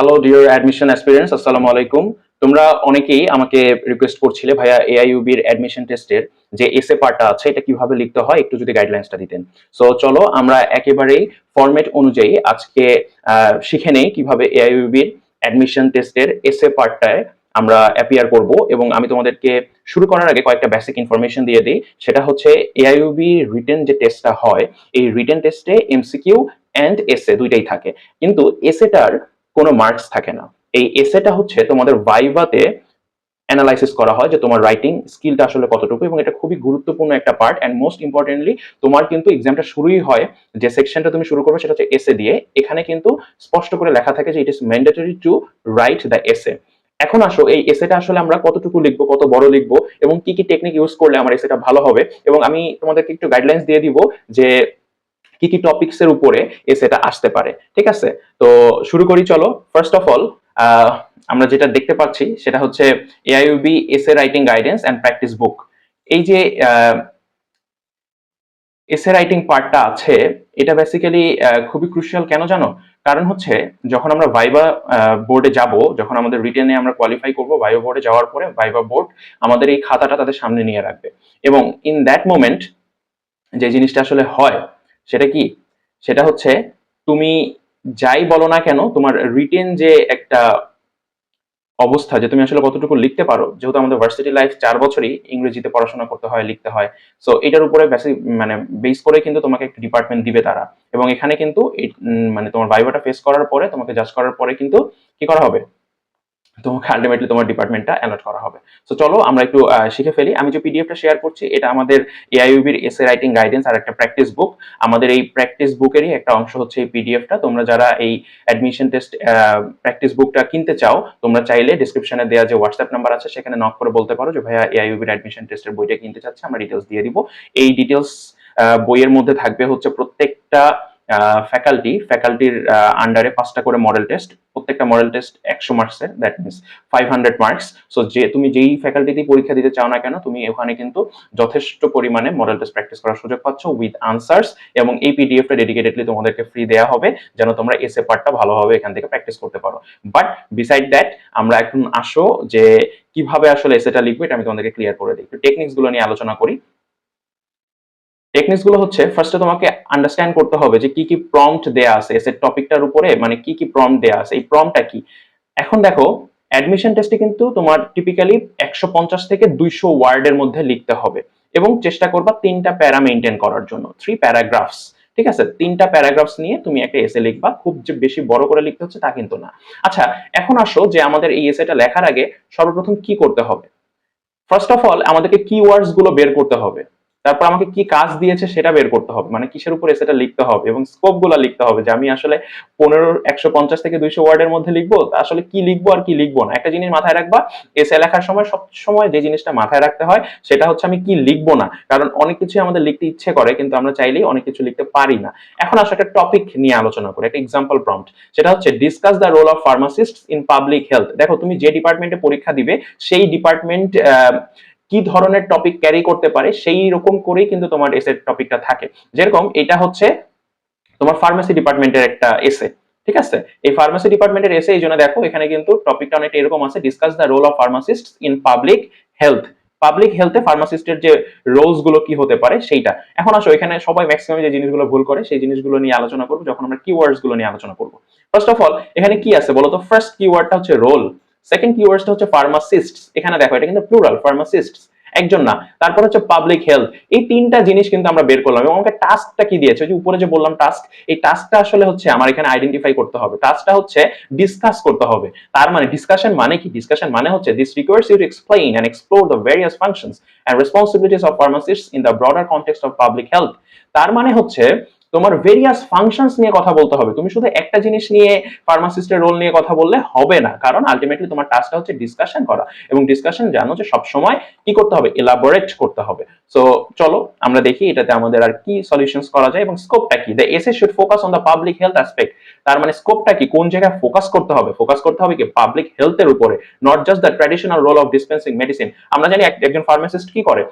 Hello dear admission aspirants আসসালামু আলাইকুম তোমরা অনেকেই আমাকে রিকোয়েস্ট করছিলে, ভাইয়া এআইইউবির অ্যাডমিশন টেস্টের যে এসএ পার্টটা আছে, এটা কীভাবে লিখতে হয়? একটু যদি গাইডলাইন্সটা দিতেন। সো চলো, আমরা একেবারেই ফরম্যাট অনুযায়ী আজকে শিখে নেই কীভাবে এআইইউবির অ্যাডমিশন টেস্টের এসএ পার্টটায় আমরা অ্যাপিয়ার করব এবং আমি তোমাদেরকে শুরু করার আগে কয়েকটা বেসিক ইনফরমেশন দিয়ে দিই। সেটা হচ্ছে এআইইউবি রিটেন যে টেস্টটা হয়, এই রিটেন টেস্টে এমসিকিউ অ্যান্ড এসএ দুইটাই থাকে। কিন্তু এসএটার কোনো মার্কস থাকে না। এই এসেটা হচ্ছে তোমাদের ভাইভাতে অ্যানালাইসিস করা হয় যে তোমার রাইটিং স্কিলটা আসলে কতটুকু এবং এটা খুবই গুরুত্বপূর্ণ একটা পার্ট অ্যান্ড মোস্ট ইম্পর্টেন্টলি তোমার কিন্তু এক্সামটা শুরুই হয় যে সেকশনটা তুমি শুরু করবে সেটা হচ্ছে এসে দিয়ে। এখানে কিন্তু স্পষ্ট করে লেখা থাকে যে it is mandatory to write the essay এখন আসো, এই এসেটা আসলে আমরা কতটুকু লিখব, কত বড় লিখব এবং কি কি টেকনিক ইউজ করলে আমার এসেটা ভালো হবে এবং আমি তোমাদেরকে একটু গাইডলাইন্স দিয়ে দিব যে কি কি টপিকস এর উপরে এসেটা আসতে পারে, ঠিক আছে? তো শুরু করি, চলো। ফার্স্ট অফ অল আমরা যেটা দেখতে পাচ্ছি সেটা হচ্ছে AIUB essay writing guidance and practice book এই যে এসে রাইটিং পার্টটা আছে, এটা বেসিক্যালি খুবই ক্রুশিয়াল কেন জানো? কারণ হচ্ছে যখন আমরা ভাইবা বোর্ডে যাব, যখন আমাদের রিটেনে আমরা কোয়ালিফাই করব ভাইবা বোর্ডে যাওয়ার পরে ভাইবা বোর্ড আমাদের এই খাতাটা তাদের সামনে নিয়ে রাখবে। এবং ইন দ্যাট মোমেন্ট যে জিনিসটা আসলে হয় সেটা কি? সেটা হচ্ছে তুমি যাই বলো না কেন, তোমার রিটেন যে একটা অবস্থা যে তুমি আসলে কতটুকু লিখতে পারো, যেহেতু আমাদের ভার্সিটি লাইফ চার বছরই ইংরেজিতে পড়াশোনা করতে হয়, লিখতে হয়। সো এটার উপরে বেসিক মানে বেস করে কিন্তু তোমাকে একটা ডিপার্টমেন্ট দিবে তারা। এবং এখানে কিন্তু মানে তোমার ভাইভাটা ফেস করার পরে, তোমাকে জাজ করার পরে কিন্তু কি করা হবে? তোমাকে আলটিমেটলি তোমার ডিপার্টমেন্টটা অ্যালট করা হবে। সো চলো আমরা একটু শিখে ফেলি। আমি যে পিডিএফটা শেয়ার করছি, এটা আমাদের এআইইউবির এসে রাইটিং গাইডেন্স আর একটা প্র্যাকটিস বুক আমাদের এই প্র্যাকটিস বুকেরই একটা অংশ হচ্ছে এই পিডিএফটা তোমরা যারা এই অ্যাডমিশন টেস্ট প্র্যাকটিস বুকটা কিনতে চাও, তোমরা চাইলে ডিসক্রিপশনে দেওয়া যে হোয়াটসঅ্যাপ নাম্বার আছে, সেখানে নক করে বলতে পারো যে, ভাইয়া এআইইউবির অ্যাডমিশন টেস্টের বইটা কিনতে চাচ্ছে, আমরা ডিটেলস দিয়ে দিব। এই ডিটেলস বইয়ের মধ্যে থাকবে হচ্ছে প্রত্যেকটা ফ্যাকাল্টি ফ্যাকাল্টির আন্ডারে পাঁচটা করে মডেল টেস্ট প্রত্যেকটা মডেল টেস্ট একশো মার্কসের that means five hundred marks so যে, তুমি যেই ফ্যাকাল্টিতেই পরীক্ষা দিতে চাও না কেন, তুমি ওখানে কিন্তু যথেষ্ট পরিমাণে মডেল টেস্ট প্র্যাকটিস করার সুযোগ পাচ্ছ উইথ আনসার্স এবং এই পিডিএফটা ডেডিকেটেডলি তোমাদেরকে ফ্রি দেওয়া হবে, যেন তোমরা এসে পার্টটা ভালোভাবে এখান থেকে প্র্যাকটিস করতে পারো। বাট বিসাইড দ্যাট আমরা এখন আসো যে, কীভাবে আসলে এসেটা লিখবে এটা আমি তোমাদেরকে ক্লিয়ার করে দিই। টেকনিক্সগুলো নিয়ে আলোচনা করি। টেকনিক্সগুলো হচ্ছে ফার্স্টে তোমাকে আন্ডারস্ট্যান্ড করতে হবে যে কি কি প্রম্পট দেয়া আছে এসের টপিকটার উপরে মানে কি কি প্রম্পট দেয়া আছে, এই প্রম্পটটা কি? এখন দেখো অ্যাডমিশন টেস্টে কিন্তু তোমার টিপিক্যালি একশো পঞ্চাশ থেকে দুইশো ওয়ার্ডের মধ্যে লিখতে হবে এবং চেষ্টা করবা তিনটা প্যারা মেনটেন করার জন্য থ্রি প্যারাগ্রাফস ঠিক আছে? তিনটা প্যারাগ্রাফস নিয়ে তুমি একটা এসে লিখবা, খুব যে বেশি বড় করে লিখতে হচ্ছে তা কিন্তু না। আচ্ছা এখন আসো যে আমাদের এই এসেটা লেখার আগে সর্বপ্রথম কি করতে হবে? ফার্স্ট অফ অল আমাদেরকে কিওয়ার্ডসগুলো বের করতে হবে। তারপর আমাকে কি কাজ দিয়েছে সেটা বের করতে হবে। মানে কিসের উপরে সেটা লিখতে হবে এবং স্কোপগুলো লিখতে হবে যে আমি আসলে পনেরো, একশো পঞ্চাশ থেকে দুইশো ওয়ার্ডের মধ্যে লিখব আসলে কি লিখব আর কি লিখব না। একটা জিনিস মাথায় রাখবা এসে লেখার সময় সব সময় যে জিনিসটা মাথায় রাখতে হয় সেটা হচ্ছে আমি কি লিখব না। কারণ অনেক কিছু আমাদের লিখতে ইচ্ছে করে কিন্তু আমরা চাইলেই অনেক কিছু লিখতে পারি না। এখন আসলে একটা টপিক নিয়ে আলোচনা করি, একটা এক্সাম্পল প্রম্পট সেটা হচ্ছে discuss the role of pharmacist in public health দেখো তুমি যে ডিপার্টমেন্টে পরীক্ষা দিবে, সেই ডিপার্টমেন্ট কি ধরনের টপিক ক্যারি করতে পারে, সেই রকম করেই কিন্তু তোমার এসে টপিকটা থাকে। যেরকম এটা হচ্ছে তোমার ফার্মেসি ডিপার্টমেন্টের একটা এসে ঠিক আছে? এই ফার্মেসি ডিপার্টমেন্টের এসে এই জন্য দেখো, এখানে কিন্তু টপিকটা অনেকটা এরকম আছে discuss the role of pharmacist in public health public হেলথে ফার্মাসিস্টের যে রোলসগুলো কি হতে পারে, সেইটা। এখন আসো, এখানে সবাই ম্যাক্সিমাম যে জিনিসগুলো ভুল করে, সেই জিনিসগুলো নিয়ে আলোচনা করব, যখন আমরা কিওয়ার্ডসগুলো নিয়ে আলোচনা করব। ফার্স্ট অফ অল এখানে কি আছে বলতো ফার্স্ট কিওয়ার্ডটা হচ্ছে রোল সেকেন্ড কিওয়ার্ডটা হচ্ছে ফার্মাসিস্ট এখানে দেখো, এটা কিন্তু প্লুরাল ফার্মাসিস্ট একজন না, তারপর হচ্ছে পাবলিক হেলথ এই তিনটা জিনিস কিন্তু আমরা বের করলাম এবং আমাকে টাস্কটা কি দিয়েছে? যে উপরে যে বললাম টাস্ক এই টাস্কটা আসলে হচ্ছে আমার এখানে আইডেন্টিফাই করতে হবে। টাস্কটা হচ্ছে ডিসকাস করতে হবে। তার মানে ডিসকাশন মানে কি? ডিসকাশন মানে হচ্ছে this requires you to explain and explore the various functions and responsibilities of pharmacists in the broader context of public health তার মানে হচ্ছে তোমার ভেরিয়াস ফাংশনস নিয়ে কথা বলতে হবে। তুমি শুধু একটা জিনিস নিয়ে ফার্মাসিস্টের রোল নিয়ে কথা বললে হবে না। কারণ আলটিমেটলি তোমার টাস্কটা হচ্ছে ডিসকাশন করা। এবং ডিসকাশন জানো যে সব সময় কি করতে হবে? এলাবোরেট করতে হবে। সো চলো, আমরা দেখি এটাতে আমাদের আর কি সলিউশনস করা যায় এবং স্কোপটা কি? The essay should focus on the public health aspect তার মানে স্কোপটা কি? কোন জায়গায় ফোকাস করতে হবে? ফোকাস করতে হবে কি পাবলিক হেলথের উপরে not just the traditional role of dispensing medicine আমরা জানি এক- একজন ফার্মাসিস্ট কি করে?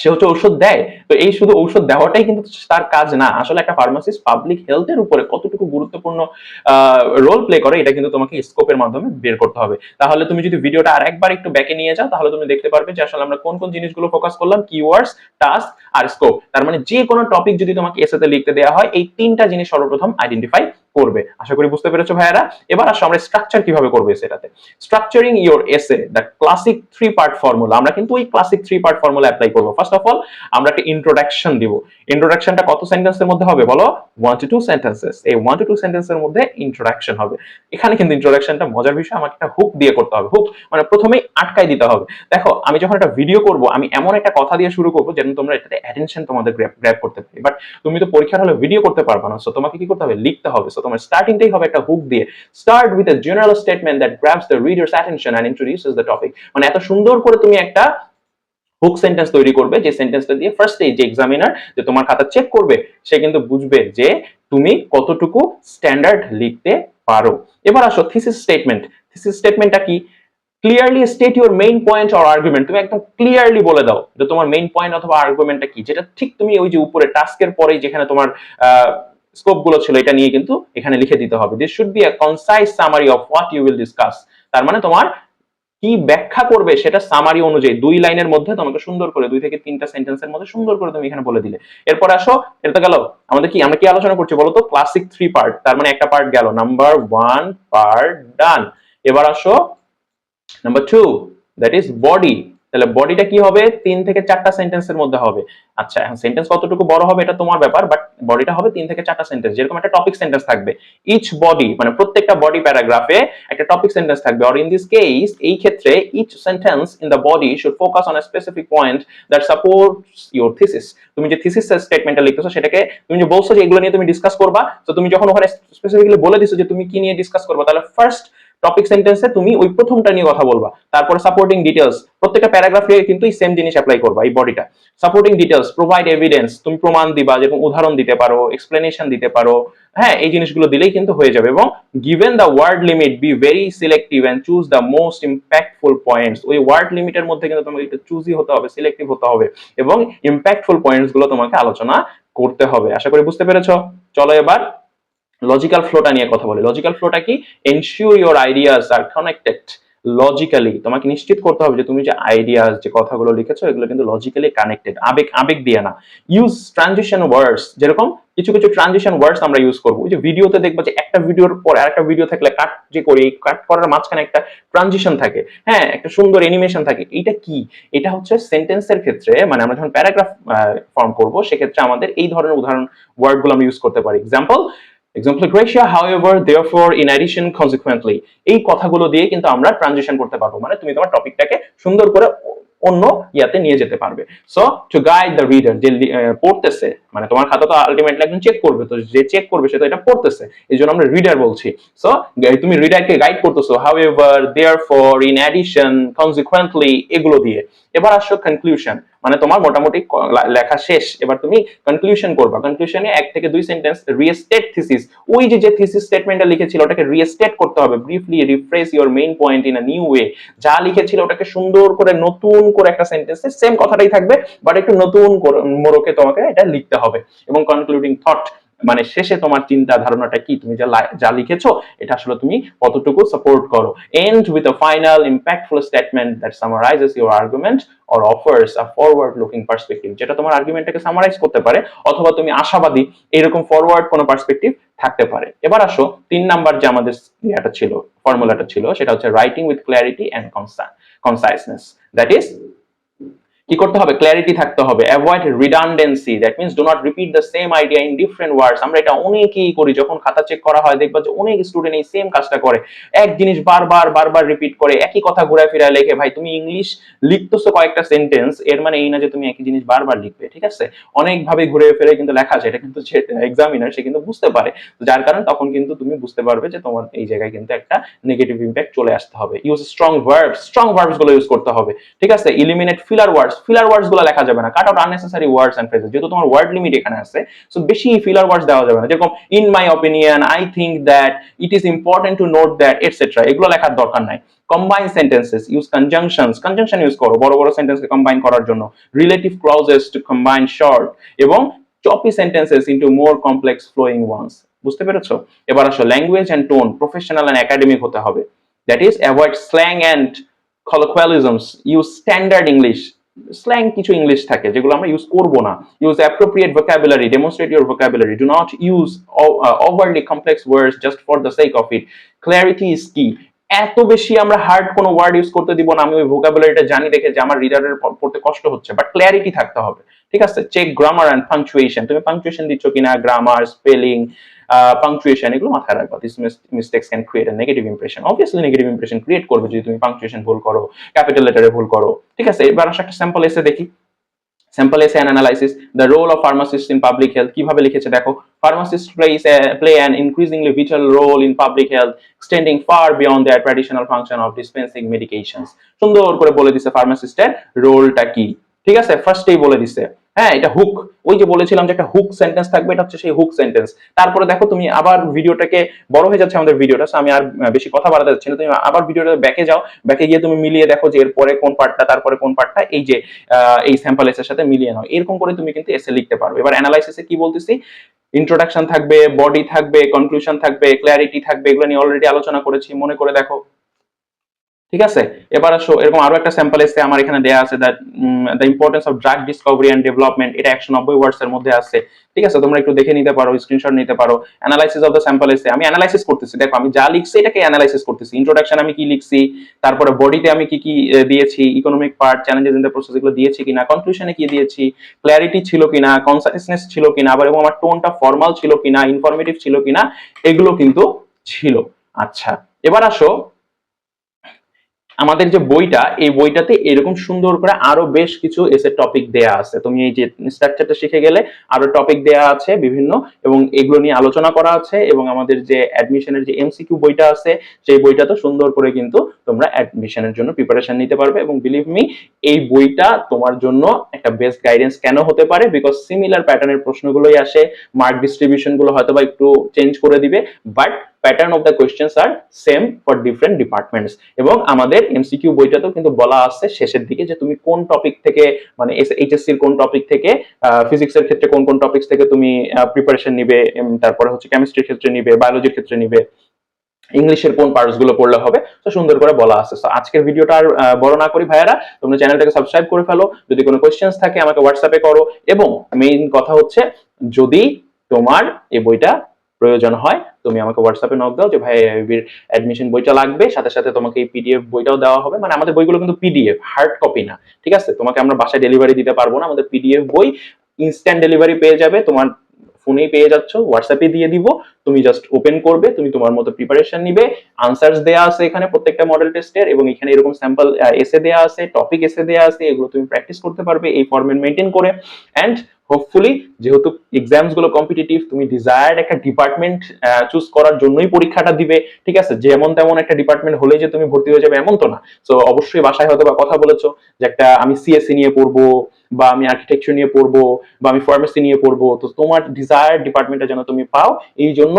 সে হচ্ছে ঔষধ দেয়। তো এই শুধু ঔষধ দেওয়াটাই কিন্তু তার কাজ না। আসলে একটা ফার্মাসিস্ট পাবলিক হেলথের উপরে কতটুকু গুরুত্বপূর্ণ রোল প্লে করে, এটা কিন্তু তোমাকে স্কোপের মাধ্যমে বের করতে হবে। তাহলে তুমি যদি ভিডিওটা আর একবার একটু ব্যাকে নিয়ে যাও, তাহলে তুমি দেখতে পারবে যে আসলে আমরা কোন কোন জিনিসগুলো ফোকাস করলাম কিওয়ার্ডস টাস্ক আর স্কোপ তার মানে যে কোনো টপিক যদি তোমাকে এসেতে লিখতে দেওয়া হয়, এই তিনটা জিনিস সর্বপ্রথম আইডেন্টিফাই করবে। আশা করি বুঝতে পেরেছ ভাইয়ারা? এবার আসো আমরা স্ট্রাকচার কীভাবে করবে সেটাতে structuring your essay the classic three part formula আমরা কিন্তু ওই classic three part formula apply করব। ফার্স্ট অফ অল আমরা একটা ইন্ট্রোডাকশন দিব। ইন্ট্রোডাকশনটা কত সেন্টেন্সের মধ্যে হবে বলো? ওয়ান টু টু সেন্টেন্সেস এই ওয়ান টু টু সেন্টেন্সের মধ্যে ইন্ট্রোডাকশন হবে। এখানে কিন্তু ইন্ট্রোডাকশনটা মজার বিষয়, আমাকে একটা হুক দিয়ে করতে হবে। হুক মানে প্রথমেই আটকাই দিতে হবে। দেখো, আমি যখন একটা ভিডিও করব, আমি এমন একটা কথা দিয়ে শুরু করব যেন তোমরা এটাতে অ্যাটেনশন তোমাদের গ্র্যাব করতে পারি। বাট তুমি তো পরীক্ষার হলে ভিডিও করতে পারবে না। সো তোমাকে কি করতে হবে? লিখতে হবে। সো তোমার স্টার্টিংটাই হবে একটা হুক দিয়ে। Start with a general statement that grabs the reader's attention and introduces the topic মানে এত সুন্দর করে তুমি একটা হুক সেন্টেন্স তৈরি করবে, যে সেন্টেন্সটা দিয়ে ফার্স্টে যে এক্সামিনার যে তোমার খাতা চেক করবে, সে কিন্তু বুঝবে যে তুমি কতটুকু স্ট্যান্ডার্ড লিখতে পারো। এবার আসো থিসিস স্টেটমেন্ট থিসিস স্টেটমেন্টটা কি? Clearly state your main point or argument তুমি একদম ক্লিয়ারলি বলে দাও যে তোমার মেইন পয়েন্ট অথবা আর্গুমেন্টটা কি। যেটা ঠিক তুমি ওই যে উপরে টাস্কের পরেই যেখানে তোমার স্কোপগুলো ছিল, এটা নিয়ে কিন্তু এখানে লিখে দিতে হবে। This should be a concise summary of what you will discuss তার মানে তোমার কি ব্যাখ্যা করবে সেটা সামারি অনুযায়ী, দুই লাইনের মধ্যে তোমাকে সুন্দর করে, দুই থেকে তিনটা সেন্টেন্সের মধ্যে সুন্দর করে তুমি এখানে বলে দিলে। এরপর আসো, এটা গেল। আমাদের কি, আমরা কি আলোচনা করছি বলো তো ক্লাসিক থ্রি পার্ট তার মানে একটা পার্ট গেল। নাম্বার ওয়ান পার্ট ডান এবার আসো number two that is body তাহলে বডিটা কি হবে? তিন থেকে চারটা সেন্টেন্সের মধ্যে হবে। আচ্ছা এখন সেন্টেন্স কতটুকু বড় হবে এটা তোমার ব্যাপার বাট বডিটা হবে তিন থেকে চারটা সেন্টেন্স যেরকম একটা টপিক সেন্টেন্স থাকবে। ইচ বডি মানে প্রত্যেকটা বডি প্যারাগ্রাফে একটা টপিক সেন্টেন্স থাকবে। অর ইন দিস কেস এই ক্ষেত্রে each sentence in the body should focus on specific point that supports your thesis তুমি যে থিসিস স্টেটমেন্টটা লিখতেছো, সেটাকে তুমি যে বলছো যে এগুলো নিয়ে তুমি ডিসকাস করবা, তো তুমি যখন ওখানে স্পেসিফিকলি বলে দিছো যে তুমি কি নিয়ে ডিসকাস করবা, তাহলে ফার্স্ট টপিক সেন্টেন্সে তুমি ওই প্রথমটা নিয়ে কথা বলবা। তারপরে সাপোর্টিং ডিটেলস প্রত্যেকটা প্যারাগ্রাফে কিন্তু এই সেম জিনিস অ্যাপ্লাই করবা এই বডিটা সাপোর্টিং ডিটেলস প্রোভাইড এভিডেন্স তুমি প্রমাণ দিবা, যেরকম উদাহরণ দিতে পারো এক্সপ্লেনেশন দিতে পারো হ্যাঁ এই জিনিসগুলো দিলেই কিন্তু হয়ে যাবে এবং given the word limit be very selective and choose the most impactful points ওই ওয়ার্ড লিমিটের মধ্যে কিন্তু তোমাকে একটু চুজই হতে হবে সিলেক্টিভ হতে হবে এবং ইম্প্যাক্টফুল পয়েন্টসগুলো তোমাকে আলোচনা করতে হবে। আশা করি বুঝতে পেরেছ। চলো এবার লজিক্যাল ফ্লোটা নিয়ে কথা বলি। লজিক্যাল ফ্লোটা কি? Ensure your ideas are connected logically তোমাকে নিশ্চিত করতে হবে যে তুমি যে আইডিয়াস যে কথাগুলো লিখেছো, এগুলো কিন্তু লজিক্যালি কানেক্টেড আবেগ আবেগ দিয়ে না। ইউজ ট্রানজিশন ওয়ার্ডস যেরকম কিছু কিছু ট্রানজিশন ওয়ার্ডস আমরা ইউজ করব। যে ভিডিওতে দেখব যে একটা ভিডিওর পর আরেকটা ভিডিও থাকলে কাট যে করি কাট করার মাঝখানে একটা ট্রানজিশন থাকে। হ্যাঁ একটা সুন্দর অ্যানিমেশন থাকে। এটা কি? এটা হচ্ছে সেন্টেন্সের ক্ষেত্রে মানে আমরা যখন প্যারাগ্রাফ ফর্ম করব, সেক্ষেত্রে আমাদের এই ধরনের উদাহরণ ওয়ার্ডগুলো আমরা ইউজ করতে পারি। এক্সাম্পল এক্সাম্পল গ্রেশিয়া however, therefore, in addition, consequently, এই কথাগুলো দিয়ে কিন্তু আমরা ট্রানজিশন করতে পারব। মানে তুমি তোমার টপিকটাকে সুন্দর করে অন্য ইয়াতে নিয়ে যেতে পারবে। So to guide the reader যে পড়তেছে মানে তোমার খাতা তো আলটিমেটলি একজন চেক করবে, তো যে চেক করবে সে তো এটা পড়তেছে। এই জন্য আমরা রিডার বলছি। সো তুমি রিডারকে গাইড করতেছো however therefore in addition consequently এগুলো দিয়ে। এবার আসো কনক্লুশন মানে তোমার মোটামুটি লেখা শেষ। এবার তুমি কনক্লুশন করবা। কনক্লুশনে এক থেকে দুই সেন্টেন্স রিস্টেট থিসিস ওই যে যে থিসিস স্টেটমেন্টটা লিখেছিল, ওটাকে রিস্টেট করতে হবে। Briefly refresh your main point in a new way যা লিখেছিল, ওটাকে সুন্দর করে নতুন করে একটা সেন্টেন্সে সেম কথাটাই থাকবে বাট একটু নতুন মোড়কে তোমাকে এটা লিখতে হবে। এবং কনক্লুডিং থট মানে শেষে তোমার চিন্তা ধারণাটা কি? তুমি যা যা লিখেছো, এটা আসলে তুমি কতটুকু সাপোর্ট করো? End with a final impactful statement that summarises your argument or offers a forward looking perspective যেটা তোমার আর্গুমেন্টটাকে সামারাইজ করতে পারে, অথবা তুমি আশাবাদী এরকম ফরওয়ার্ড কোনো পার্সপেক্টিভ থাকতে পারে। এবার আসো, তিন নাম্বার যে আমাদের ইয়েটা ছিল ফর্মুলাটা ছিল, সেটা হচ্ছে writing with clarity and conciseness that is কি করতে হবে? ক্ল্যারিটি থাকতে হবে। Avoid redundancy that means do not repeat the same idea in different words আমরা এটা অনেকেই করি, যখন খাতা চেক করা হয়, দেখবা যে অনেক স্টুডেন্ট এই সেম কাজটা করে। এক জিনিস বারবার বারবার রিপিট করে, একই কথা ঘুরায় ফিরায় লেখে, ভাই, তুমি ইংলিশ লিখতেছো কয়েকটা সেন্টেন্স এর মানে এই না যে তুমি একই জিনিস বারবার লিখবে ঠিক আছে? অনেক ভাবে ঘুরে ফিরে কিন্তু লেখা আছে এটা কিন্তু এক্সামিনার সে কিন্তু বুঝতে পারে। যার কারণে তখন কিন্তু তুমি বুঝতে পারবে যে তোমার এই জায়গায় কিন্তু একটা নেগেটিভ ইম্প্যাক্ট চলে আসতে হবে। ইউজ স্ট্রং ভার্বস স্ট্রং ভার্বসগুলো ইউজ করতে হবে। ঠিক আছে? Eliminate filler words words filler ওয়ার্ডসগুলো লেখা যাবে না। Cut out unnecessary words and phrases যেহেতু তোমার ওয়ার্ড লিমিট এখানে আছে সো বেশি ফিলার ওয়ার্ডস দেওয়া যাবে না। যেরকম in my opinion I think that it is important to note that etcetera এগুলো লেখার দরকার নাই। Combine sentences use conjunctions conjunction use করো, বড় বড় সেন্টেন্সকে কম্বাইন করার জন্য। Relative clauses to combine short এবং choppy sentences into more complex flowing ones বুঝতে পেরেছ? এবার আসো language and tone professional and academic হতে হবে। That is avoid slang and colloquialisms use standard English slang কিছু ইংলিশ থাকে যেগুলো আমরা ইউজ করব না। Use appropriate your vocabulary. Do not use o- uh, overly complex words just for the sake of it. Clarity is key. এত বেশি আমরা hard কোনো ওয়ার্ড ইউজ করতে দিব না। আমি ওই ভোকাবুলারিটা জানি দেখে যে আমার রিডারের পড়তে কষ্ট হচ্ছে। বাট ক্ল্যারিটি থাকতে হবে। ঠিক আছে? চেক গ্রামার অ্যান্ড পাংচুয়েশন তুমি পাংচুয়েশন দিচ্ছ কিনা? গ্রামার স্পেলিং পাংচুয়েশন এগুলো মাথায় রাখবা। This mistakes can create a negative impression obviously negative impression create করবে যদি তুমি পাংচুয়েশন ভুল করো ক্যাপিটাল লেটারে ভুল করো। ঠিক আছে, এবার আসলে একটা স্যাম্পল এসে দেখি। Sample essay an analysis the role of pharmacist in public health কীভাবে লিখেছে? দেখো pharmacist plays play an increasingly vital role in public health extending far beyond their traditional function of dispensing medications. সুন্দর করে বলে দিছে ফার্মাসিস্টের রোলটা কি? ঠিক আছে ফার্স্টেই বলে দিছে। হ্যাঁ এটা হুক ওই যে বলেছিলাম যে একটা হুক সেন্টেন্স থাকবে, এটা হচ্ছে সেই হুক সেন্টেন্স তারপরে দেখো তুমি আবার ভিডিওটাকে বড় হয়ে যাচ্ছে আমাদের ভিডিওটা আমি আর বেশি কথা বাড়াতে যাচ্ছি না। তুমি আবার ভিডিওটা ব্যাকে যাও। ব্যাকে গিয়ে তুমি মিলিয়ে দেখো যে এরপরে কোন পার্টটা তারপরে কোন পার্টটা এই যে এই স্যাম্পল এসের সাথে মিলিয়ে নাও। এরকম করে তুমি কিন্তু এসে লিখতে পারবে এবার অ্যানালাইসিসে কি বলতেছি? ইন্ট্রোডাকশন থাকবে বডি থাকবে কনক্লুশন থাকবে ক্ল্যারিটি থাকবে, এগুলো নিয়ে অলরেডি আলোচনা করেছি। মনে করে দেখো ঠিক আছে? এবার আসো, এরকম আরও একটা স্যাম্পল এসে আমার এখানে দেয়া আছে that the importance of drug discovery and development এটা একশো নব্বই ওয়ার্ডস এর মধ্যে আছে। ঠিক আছে? তোমরা একটু দেখে নিতে পারো স্ক্রিনশট নিতে পারো। অ্যানালাইসিস অফ দ্য স্যাম্পল এসে আমি অ্যানালাইসিস করতেছি। দেখো, আমি যা লিখছি এটাকে অ্যানালাইসিস করতেছি। ইন্ট্রোডাকশন আমি কি লিখছি? তারপরে বডিতে আমি কি কি দিয়েছি? Economic part challenges in the process এগুলো দিয়েছি কিনা? কনক্লুশনে কি দিয়েছি? ক্ল্যারিটি ছিল কিনা? কনসাইসনেস ছিল কিনা? আবার এবং আমার টোনটা ফর্মাল ছিল কিনা? ইনফরমেটিভ ছিল কিনা? এগুলো কিন্তু ছিল। আচ্ছা এবার আসো। আমাদের যে বইটা, এই বইটাতে এরকম সুন্দর করে আরও বেশ কিছু এসে টপিক দেয়া আছে। তুমি এই যে স্ট্রাকচারটা শিখে গেলে আরও টপিক দেয়া আছে বিভিন্ন এবং এগুলো নিয়ে আলোচনা করা আছে এবং আমাদের যে অ্যাডমিশনের যে এমসিকিউ বইটা আছে, সেই বইটা তো সুন্দর করে কিন্তু তোমরা অ্যাডমিশনের জন্য প্রিপারেশন নিতে পারবে এবং বিলিভ মি এই বইটা তোমার জন্য একটা বেস্ট গাইডেন্স কেন হতে পারে? বিকজ সিমিলার প্যাটার্নের প্রশ্নগুলোই আসে মার্ক ডিস্ট্রিবিউশনগুলো হয়তো বা একটু চেঞ্জ করে দিবে but pattern of the questions are same for different departments এবং আমাদের এমসিকিউ বইটাতেও কিন্তু বলা আছে শেষের দিকে যে তুমি কোন টপিক থেকে মানে এইচএসসি এর কোন টপিক থেকে ফিজিক্সের ক্ষেত্রে কোন কোন টপিকস থেকে তুমি প্রিপারেশন নিবে তারপরে হচ্ছে কেমিস্ট্রির ক্ষেত্রে নিবে বায়োলজির ক্ষেত্রে নিবে ইংলিশের কোন পার্টসগুলো পড়লে হবে, তো সুন্দর করে বলা আছে। তো আজকের ভিডিওটা আর বড় না করি ভাইয়ারা, তোমরা চ্যানেলটাকে সাবস্ক্রাইব করে ফেলো, যদি কোনো কোয়েশ্চেন্স থাকে আমাকে হোয়াটসঅ্যাপে করো, এবং মেইন কথা হচ্ছে যদি তোমার এই বইটা প্রয়োজন হয়, তুমি আমাকে হোয়াটসঅ্যাপে নক দাও যে, ভাই আইবির অ্যাডমিশন বইটা লাগবে। সাথে সাথে তোমাকে এই পিডিএফ বইটাও দেওয়া হবে। মানে আমাদের বইগুলো কিন্তু পিডিএফ হার্ড কপি না, ঠিক আছে? তোমাকে আমরা বাসায় ডেলিভারি দিতে পারব না। আমাদের পিডিএফ বই ইনস্ট্যান্ট ডেলিভারি পেয়ে যাবে। তোমার ফোনেই পেয়ে যাচ্ছ হোয়াটসঅ্যাপে দিয়ে দিব, তুমি জাস্ট ওপেন করবে, তুমি তোমার মতো প্রিপারেশন নিবে আনসার্স দেয়া আছে এখানে প্রত্যেকটা মডেল টেস্টের এবং এখানে এরকম স্যাম্পল এসে দেয়া আছে টপিক এসে দেয়া আছে, এগুলো তুমি প্র্যাকটিস করতে পারবে, এই ফরম্যাট মেনটেন করে। অ্যান্ড হোপফুলি যেহেতু এক্সামসগুলো কম্পিটিটিভ তুমি ডিজায়ার্ড একটা ডিপার্টমেন্ট চুজ করার জন্যই পরীক্ষাটা দিবে, ঠিক আছে? যেমন তেমন একটা ডিপার্টমেন্ট হলে যে তুমি ভর্তি হয়ে যাবে, এমন তো না। তো অবশ্যই বাসায় হয়তো বা কথা বলেছ যে একটা আমি সিএসসি নিয়ে পড়ব বা আমি আর্কিটেকচার নিয়ে পড়ব বা আমি ফার্মেসি নিয়ে পড়ব, তো তোমার ডিজায়ার ডিপার্টমেন্টটা যেন তুমি পাও, এই জন্য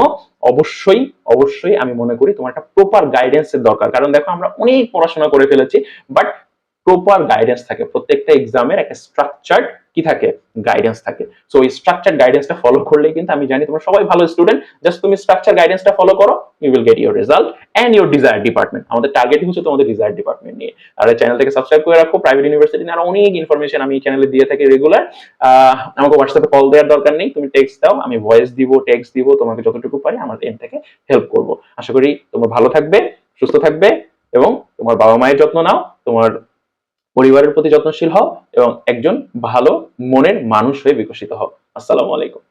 অবশ্যই অবশ্যই আমি মনে করি তোমার একটা প্রপার গাইডেন্সের দরকার। কারণ দেখো আমরা অনেক পড়াশোনা করে ফেলেছি বাট প্রপার গাইডেন্স থাকে। প্রত্যেকটা এক্সামের একটা স্ট্রাকচার্ড কি থাকে? গাইডেন্স থাকে। সো এই স্ট্রাকচার গাইডেন্সটা ফলো করলে কিন্তু আমি জানি তোমরা সবাই ভালো স্টুডেন্ট জাস্ট তুমি স্ট্রাকচার গাইডেন্সটা ফলো করো you will get your result and your desire department আমাদের টার্গেট হচ্ছে তোমাদের ডিজায়ার ডিপার্টমেন্ট নিয়ে। আর চ্যানেলটাকে সাবস্ক্রাইব করে রাখো। প্রাইভেট ইউনিভার্সিটি নিয়ে আরও অনেক ইনফরমেশন আমি এই চ্যানেলে দিয়ে থাকি রেগুলার আমাকে হোয়াটসঅ্যাপে কল দেওয়ার দরকার নেই। তুমি টেক্সট দাও, আমি ভয়েস দিব টেক্সট দিব, তোমাকে যতটুকু পারি আমার এম থেকে হেল্প করব। আশা করি তোমরা ভালো থাকবে, সুস্থ থাকবে এবং তোমার বাবা মায়ের যত্ন নাও, তোমার পরিবারের প্রতি যত্নশীল হও এবং একজন ভালো মনের মানুষ হয়ে বিকশিত হও। আসসালামু আলাইকুম।